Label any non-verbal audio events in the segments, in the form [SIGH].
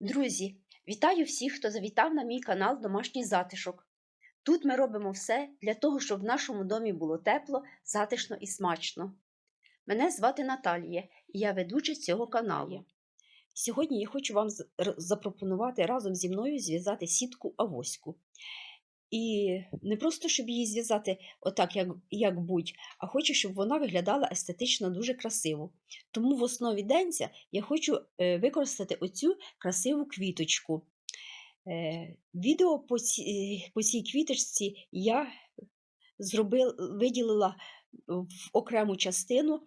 Друзі, вітаю всіх, хто завітав на мій канал Домашній затишок. Тут ми робимо все для того, щоб в нашому домі було тепло, затишно і смачно. Мене звати Наталія, і я ведуча цього каналу. Сьогодні я хочу вам запропонувати разом зі мною зв'язати сітку авоську. І не просто щоб її зв'язати отак, як, як будь, а хочу, щоб вона виглядала естетично дуже красиво. Тому в основі денця я хочу е, використати оцю красиву квіточку. Е, Відео по, ці, по цій квіточці я зробил, виділила в окрему частину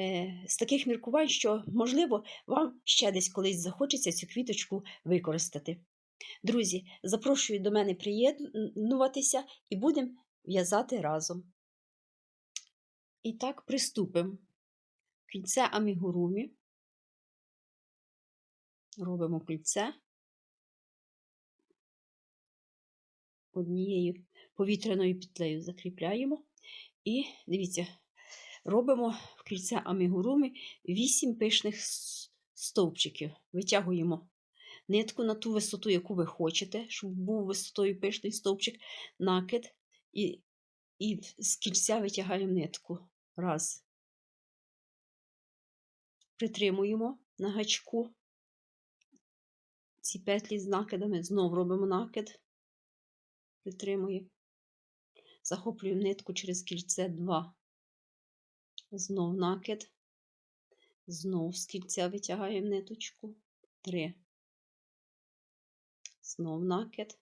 е, з таких міркувань, що, можливо, вам ще десь колись захочеться цю квіточку використати. Друзі, запрошую до мене приєднуватися і будемо в'язати разом. І так, приступимо. Кільце амігурумі. Робимо кільце однією повітряною петлею закріпляємо. І дивіться, робимо в кільце амігурумі 8 пишних стовпчиків. Витягуємо нитку на ту висоту, яку ви хочете, щоб був висотою пишний стовпчик, накид, і, і з кільця витягаємо нитку. Раз. Притримуємо на гачку. Ці петлі з накидами, знов робимо накид, притримуємо, захоплюємо нитку через кільце. 2, знов накид, знов з кільця витягаємо ниточку, 3, знов накид,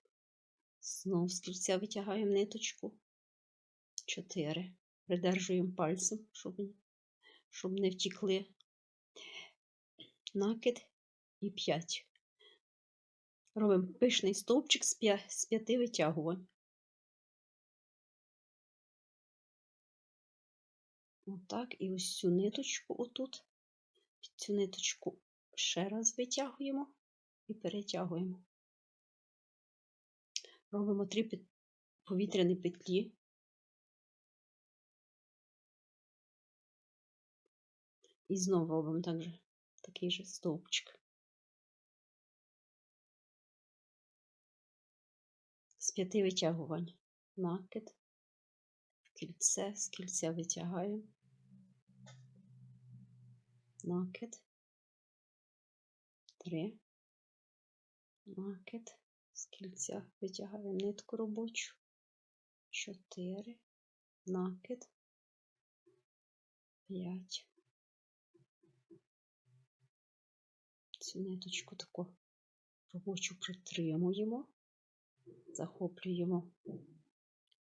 знов з кільця витягаємо ниточку, 4, придержуємо пальцем, щоб, щоб не втікли, накид і 5. Робимо пишний стовпчик з п'я- п'яти витягувань. Отак, і ось цю ниточку отут. Цю ниточку ще раз витягуємо і перетягуємо. Робимо три повітряні петлі. І знову робимо так же, такий же стовпчик. з п'яти витягувань. Накид, кільце, з кільця витягаємо. Накид. Три. Накид. З кільця витягаємо нитку робочу. Чотири. Накид. П'ять. Цю ниточку таку робочу притримуємо захоплюємо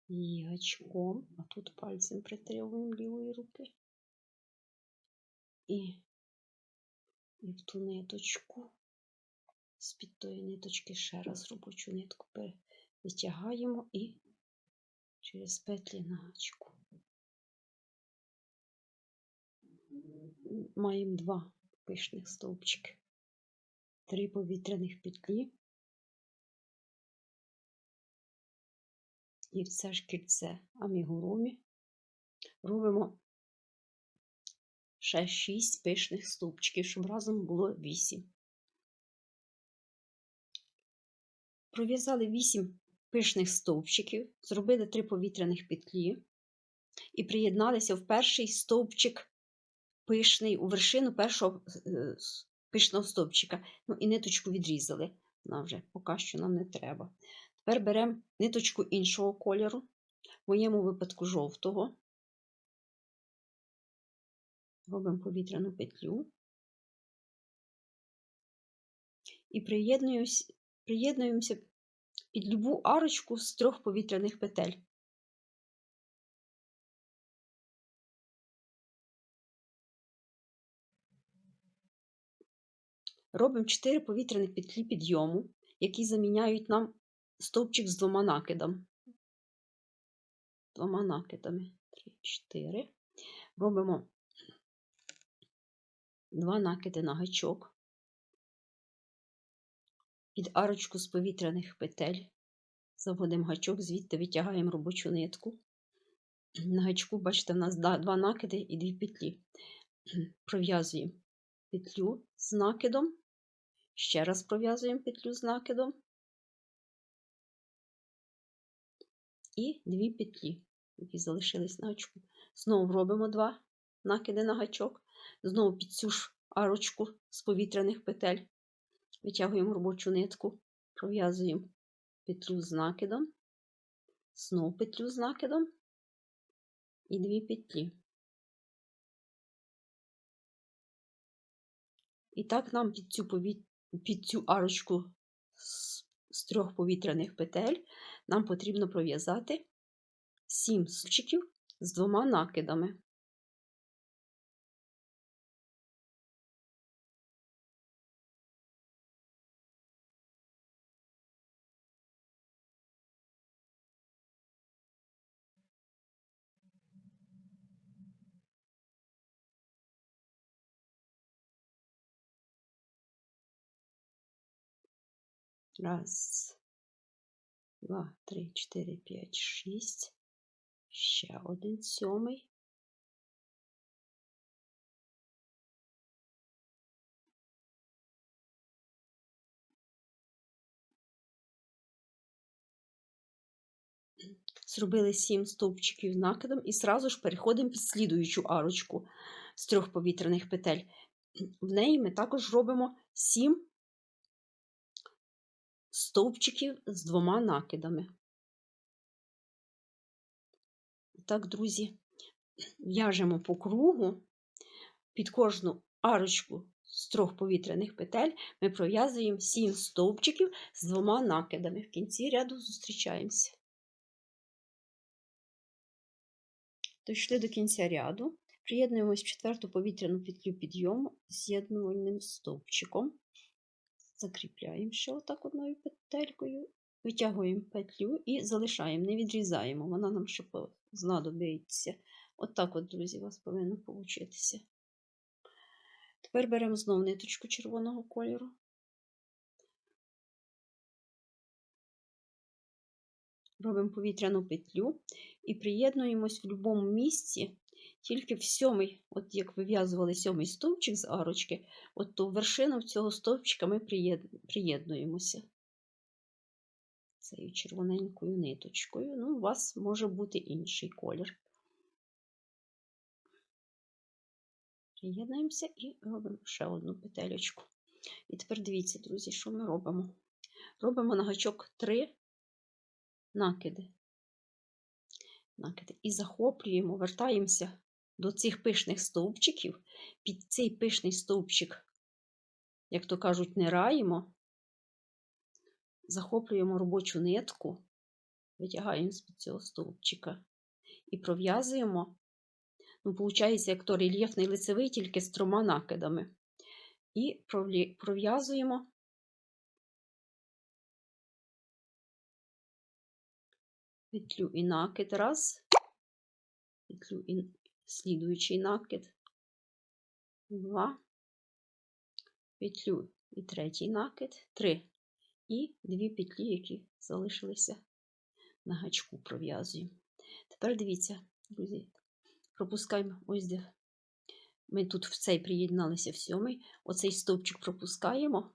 її гачком, а тут пальцем притримуємо лівої руки. І, і в ту ниточку, з-під тої ниточки ще раз робочу нитку витягаємо і через петлі на гачку. Маємо два пишних стовпчики, три повітряних петлі. і в це ж кільце амігурумі робимо ще 6 пишних стовпчиків, щоб разом було 8. Пров'язали 8 пишних стовпчиків, зробили 3 повітряних петлі і приєдналися в перший стовпчик пишний, у вершину першого е, пишного стовпчика. Ну і ниточку відрізали. Вона вже поки що нам не треба. Тепер беремо ниточку іншого кольору, в моєму випадку жовтого. Робимо повітряну петлю. І приєднуємося, приєднуємося під любу арочку з трьох повітряних петель. Робимо 4 повітряні петлі підйому, які заміняють нам стовпчик з двома накидами. Двома накидами. 3, 4. Робимо два накиди на гачок. Під арочку з повітряних петель. Заводимо гачок, звідти витягаємо робочу нитку. На гачку, бачите, в нас два накиди і дві петлі. [CLEARS THROAT] Пров'язуємо петлю з накидом Ще раз пров'язуємо петлю з накидом. І дві петлі, які залишились на гачку. Знову робимо два накиди на гачок. Знову під цю ж арочку з повітряних петель. Витягуємо робочу нитку, пров'язуємо петлю з накидом, знову петлю з накидом і дві петлі. І так нам під цю, під цю арочку з... з трьох повітряних петель нам потрібно пров'язати 7 стовпчиків з двома накидами. Раз, два, три, чотири, п'ять, шість. Ще один сьомий. Зробили сім стовпчиків накидом і зразу ж переходимо під слідуючу арочку з трьох повітряних петель. В неї ми також робимо сім стовпчиків з двома накидами. Так, друзі, в'яжемо по кругу під кожну арочку з трьох повітряних петель ми пров'язуємо 7 стовпчиків з двома накидами. В кінці ряду зустрічаємося. Дійшли до кінця ряду, приєднуємось в четверту повітряну петлю підйому з'єднувальним стовпчиком. Закріпляємо ще отак одною петелькою, витягуємо петлю і залишаємо, не відрізаємо, вона нам ще знадобиться. Отак, от, друзі, у вас повинно получитися. Тепер беремо знову ниточку червоного кольору. Робимо повітряну петлю і приєднуємось в будь-якому місці, тільки в сьомий, от як вив'язували сьомий стовпчик з арочки, от ту вершину цього стовпчика ми приєднуємося цією червоненькою ниточкою. Ну, у вас може бути інший колір. Приєднуємося і робимо ще одну петелечку. І тепер дивіться, друзі, що ми робимо? Робимо на гачок 3 накиди. накиди. І захоплюємо, вертаємося до цих пишних стовпчиків. Під цей пишний стовпчик, як то кажуть, не раємо, захоплюємо робочу нитку, витягаємо з під цього стовпчика і пров'язуємо Ну, Виходить, як то рельєфний лицевий, тільки з трьома накидами. І пров'язуємо петлю і накид раз, петлю і слідуючий накид, два, петлю і третій накид, три. І дві петлі, які залишилися на гачку, пров'язуємо. Тепер дивіться, друзі, пропускаємо ось де. Ми тут в цей приєдналися в сьомий. Оцей стовпчик пропускаємо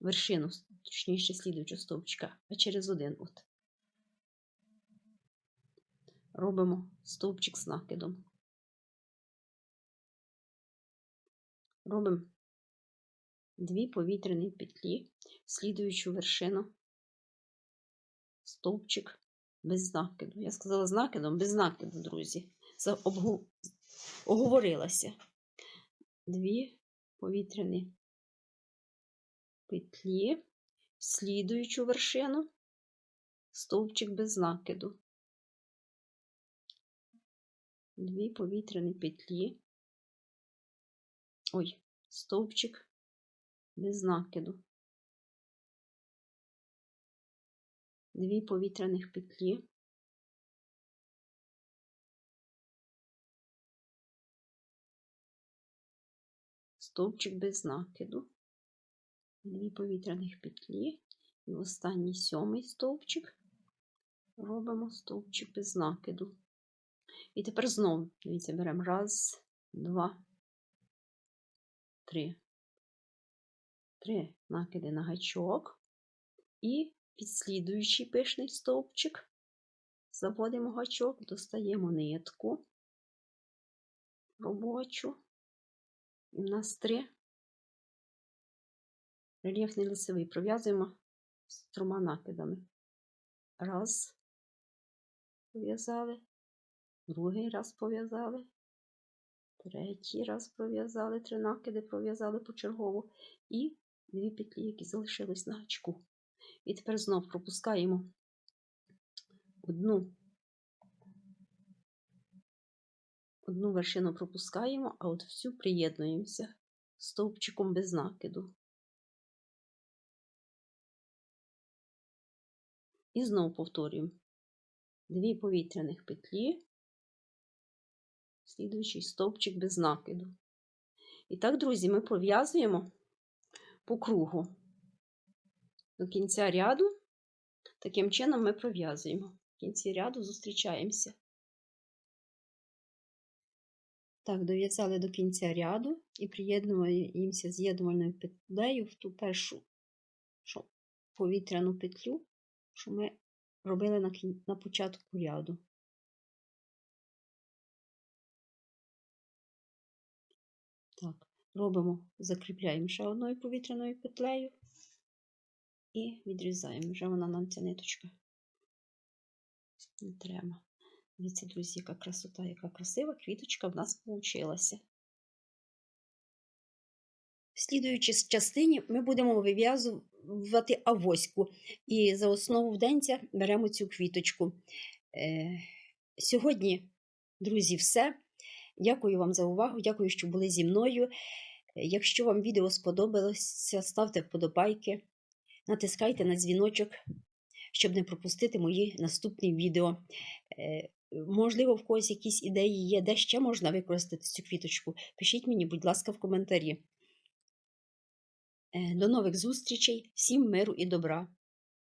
вершину, точніше, слідуючого стовпчика, а через один от. Робимо стовпчик з накидом. Робимо дві повітряні петлі, слідуючу вершину, стовпчик без накиду. Я сказала з накидом, без накиду, друзі. Обгу... Оговорилася. Дві повітряні петлі, слідуючу вершину, стовпчик без накиду. Дві повітряні петлі. Ой, стовпчик без накиду. дві повітряних петлі. Стовпчик без накиду, дві повітряних петлі, і останній сьомий стовпчик робимо стовпчик без накиду. І тепер знову, дивіться, беремо раз, два, три. Три накиди на гачок. І підслідуючий пишний стовпчик. Заводимо гачок, достаємо нитку робочу. І в нас три рельєфний лицевий. Пров'язуємо з трьома накидами. Раз, пов'язали, другий раз пов'язали, третій раз пров'язали, три накиди пров'язали почергово і дві петлі, які залишились на гачку. І тепер знов пропускаємо одну, одну вершину пропускаємо, а от всю приєднуємося стовпчиком без накиду. І знову повторюємо. Дві повітряних петлі, слідуючий стовпчик без накиду. І так, друзі, ми пров'язуємо по кругу до кінця ряду. Таким чином ми пров'язуємо. В кінці ряду зустрічаємося. Так, дов'язали до кінця ряду і приєднуємося з'єднувальною петлею в ту першу повітряну петлю, що ми робили на початку ряду. Робимо, закріпляємо ще одною повітряною петлею і відрізаємо. Вже вона нам ця ниточка не треба. Дивіться, друзі, яка красота, яка красива квіточка в нас вийшла. В слідуючій частині ми будемо вив'язувати авоську. І за основу вденця беремо цю квіточку. Е, сьогодні, друзі, все. Дякую вам за увагу, дякую, що були зі мною. Якщо вам відео сподобалося, ставте вподобайки, натискайте на дзвіночок, щоб не пропустити мої наступні відео. Е, Можливо, в когось якісь ідеї є, де ще можна використати цю квіточку. Пишіть мені, будь ласка, в коментарі. Е, До нових зустрічей, всім миру і добра!